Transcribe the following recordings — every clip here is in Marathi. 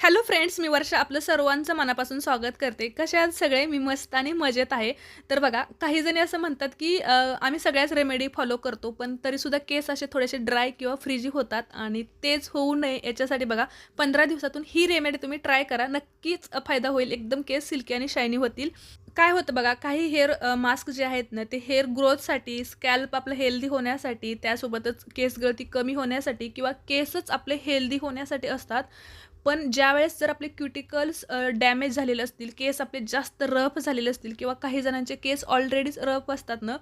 हॅलो फ्रेंड्स मी वर्षा. आपलं सर्वांचं मनापासून स्वागत करते. कशा सगळे? मी मस्त आणि मजेत आहे. तर बघा काही जणी असं म्हणतात की आम्ही सगळ्याच रेमेडी फॉलो करतो पण तरीसुद्धा केस असे थोडेसे ड्राय किंवा फ्रीजी होतात आणि तेच होऊ नये याच्यासाठी बघा पंधरा दिवसातून ही रेमेडी तुम्ही ट्राय करा. नक्कीच फायदा होईल. एकदम केस सिल्की आणि शायनी होतील. काय होतं बघा काही हेअर मास्क जे आहेत ना ते हेअर ग्रोथसाठी स्कॅल्प आपलं हेल्दी होण्यासाठी त्यासोबतच केस गळती कमी होण्यासाठी किंवा केसच आपले हेल्दी होण्यासाठी असतात. पण ज्यावेळेस जर आपले क्युटिकल्स डॅमेज झालेले असतील केस आपले जास्त रफ झालेले असतील किंवा काही जणांचे केस ऑलरेडीच रफ असतात ना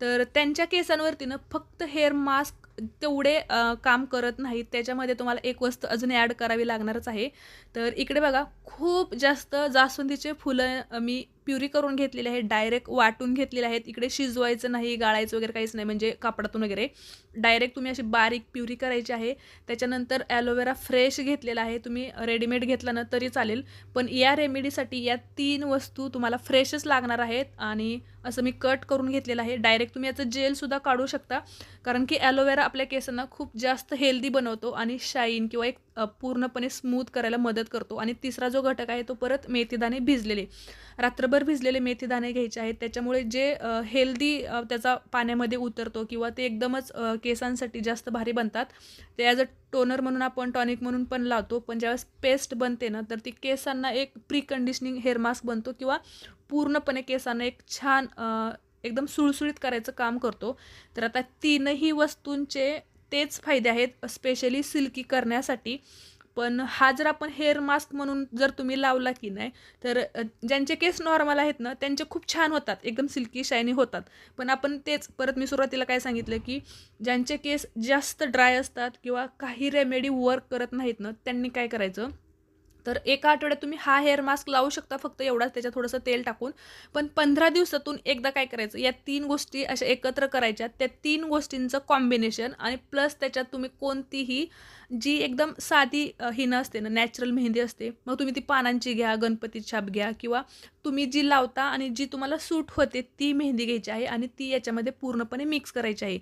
तर त्यांच्या केसांवरती ना फक्त हेअर मास्क तेवढे काम करत नाहीत. त्याच्यामध्ये तुम्हाला एक वस्तू अजून ॲड करावी लागणारच आहे. तर इकडे बघा खूप जास्त जास्वंदीचे फुलं मी प्युरी करून घेतलेले आहेत डायरेक्ट वाटून घेतलेले आहेत. इकडे शिजवायचं नाही गाळायचं वगैरे काहीच नाही म्हणजे कापडातून वगैरे. डायरेक्ट तुम्ही अशी बारीक प्युरी करायची आहे. त्याच्यानंतर ॲलोवेरा फ्रेश घेतलेला आहे. तुम्ही रेडीमेड घेतला ना तरी चालेल. पण या रेमेडीसाठी या तीन वस्तू तुम्हाला फ्रेशच लागणार आहेत. आणि असं मी कट करून घेतलेलं आहे. डायरेक्ट तुम्ही याचं जेलसुद्धा काढू शकता. कारण की ॲलोवेरा आपल्या केसांना खूप जास्त हेल्दी बनवतो आणि शाईन किंवा एक पूर्णपणे स्मूथ करायला मदत करतो. आणि तिसरा जो घटक आहे तो परत मेथीदाणे भिजलेले. रात्रभर भिजलेले मेथीदाणे घ्यायचे आहेत. त्याच्यामुळे जे हेल्दी त्याचा पाण्यामध्ये उतरतो किंवा ते एकदमच केसांसाठी जास्त भारी बनतात ते ॲज अ टोनर म्हणून आपण टॉनिक म्हणून पण लावतो. पण ज्यावेळेस पेस्ट बनते ना तर ती केसांना एक प्री कंडिशनिंग हेअर मास्क बनतो किंवा पूर्णपणे केसांना एक छान एकदम सुळसुळीत करायचं काम करतो. तर आता तीनही वस्तूंचे तेच फायदे आहेत स्पेशली सिल्की करण्यासाठी. पण हा जर आपण हेअर मास्क म्हणून जर तुम्ही लावला की नाही तर ज्यांचे केस नॉर्मल आहेत ना त्यांचे खूप छान होतात एकदम सिल्की शायनी होतात. पण आपण तेच परत मी सुरुवातीला काय सांगितलं की ज्यांचे केस जास्त ड्राय असतात किंवा काही रेमेडी वर्क करत नाहीत ना त्यांनी काय करायचं? तर एका आठवड्यात तुम्ही हा हेअर मास्क लावू शकता फक्त एवढाच त्याच्यात थोडंसं तेल टाकून. पण पंधरा दिवसातून एकदा काय करायचं या तीन गोष्टी अशा एकत्र करायच्या. त्या तीन गोष्टींचं कॉम्बिनेशन आणि प्लस त्याच्यात तुम्ही कोणतीही जी एकदम साधी हिनं असते ना नॅचरल मेहंदी असते मग तुम्ही ती पानांची घ्या गणपती छाप घ्या किंवा तुम्ही जी लावता आणि जी तुम्हाला सूट होते ती मेहंदी घ्यायची आहे आणि ती याच्यामध्ये पूर्णपणे मिक्स करायची आहे.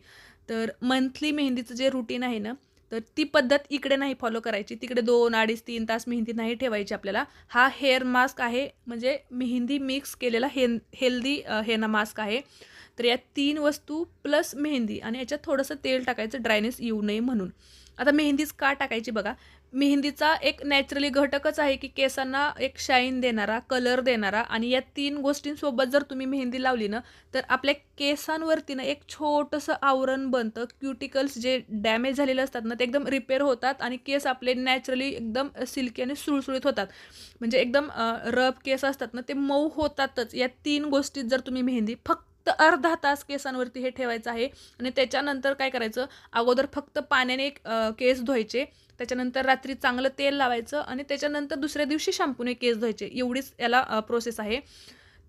तर मंथली मेहंदीचं जे रुटीन आहे ना तर ती पद्धत इकडे नाही फॉलो करायची. तिकडे दोन अडीच तीन तास मेहंदी नाही ठेवायची आपल्याला. हा हेअर मास्क आहे. म्हणजे मेहंदी मिक्स केलेला हे हेल्दी हेना मास्क आहे. तर या तीन वस्तू प्लस मेहंदी आणि याच्यात थोडंसं तेल टाकायचं ड्रायनेस येऊ नये म्हणून. आता मेहंदीच का टाकायची बघा? मेहंदीचा एक नॅचरली घटकच आहे की केसांना एक शाईन देणारा कलर देणारा आणि या तीन गोष्टींसोबत जर तुम्ही मेहंदी लावली ना तर आपल्या केसांवरती ना एक छोटंसं आवरण बनतं. क्युटिकल्स जे डॅमेज झालेले असतात ना ते एकदम रिपेअर होतात आणि केस आपले नॅचरली एकदम सिल्की आणि सुळसुळीत होतात. म्हणजे एकदम रब केस असतात ना ते मऊ होतातच. या तीन गोष्टीत जर तुम्ही मेहंदी फक्त अर्धा तास केसांवरती हे ठेवायचं आहे. आणि त्याच्यानंतर काय करायचं? अगोदर फक्त पाण्याने एक केस धुवायचे. त्याच्यानंतर रात्री चांगलं तेल लावायचं आणि त्याच्यानंतर दुसऱ्या दिवशी शॅम्पूने केस धुवायचे. एवढीच याला प्रोसेस आहे.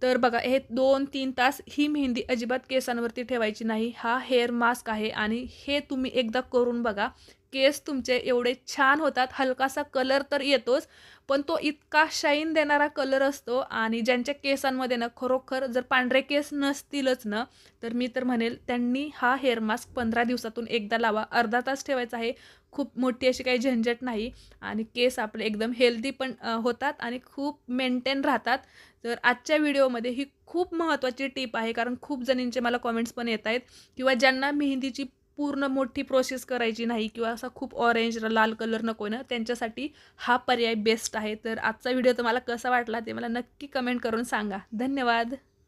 तर बघा हे दोन तीन तास ही मेहंदी अजिबात केसांवरती ठेवायची नाही. हा हेअर मास्क आहे आणि हे तुम्ही एकदा करून बघा. केस तुमचे एवढे छान होतात हलकासा कलर तर येतोच पण तो इतका शाईन देणारा कलर असतो आणि ज्यांच्या केसांमध्ये ना खरोखर जर पांढरे केस नसतीलच ना तर मी तर म्हणेल त्यांनी हा हेअर मास्क पंधरा दिवसातून एकदा लावा. अर्धा तास ठेवायचा आहे खूप मोठी अशी काही झंझट नाही आणि केस आपले एकदम हेल्दी पण होतात आणि खूप मेंटेन राहतात. तर आजच्या व्हिडिओमध्ये ही खूप महत्त्वाची टीप आहे कारण खूप जणींचे मला कॉमेंट्स पण येत आहेत किंवा ज्यांना मेहंदीची पूर्ण मोठी प्रोसेस करायची नाही किंवा असा खूप ऑरेंज लाल कलर नको ना त्यांच्यासाठी हा पर्याय बेस्ट आहे. तर आजचा व्हिडिओ तुम्हाला कसा वाटला ते मला नक्की कमेंट करून सांगा. धन्यवाद.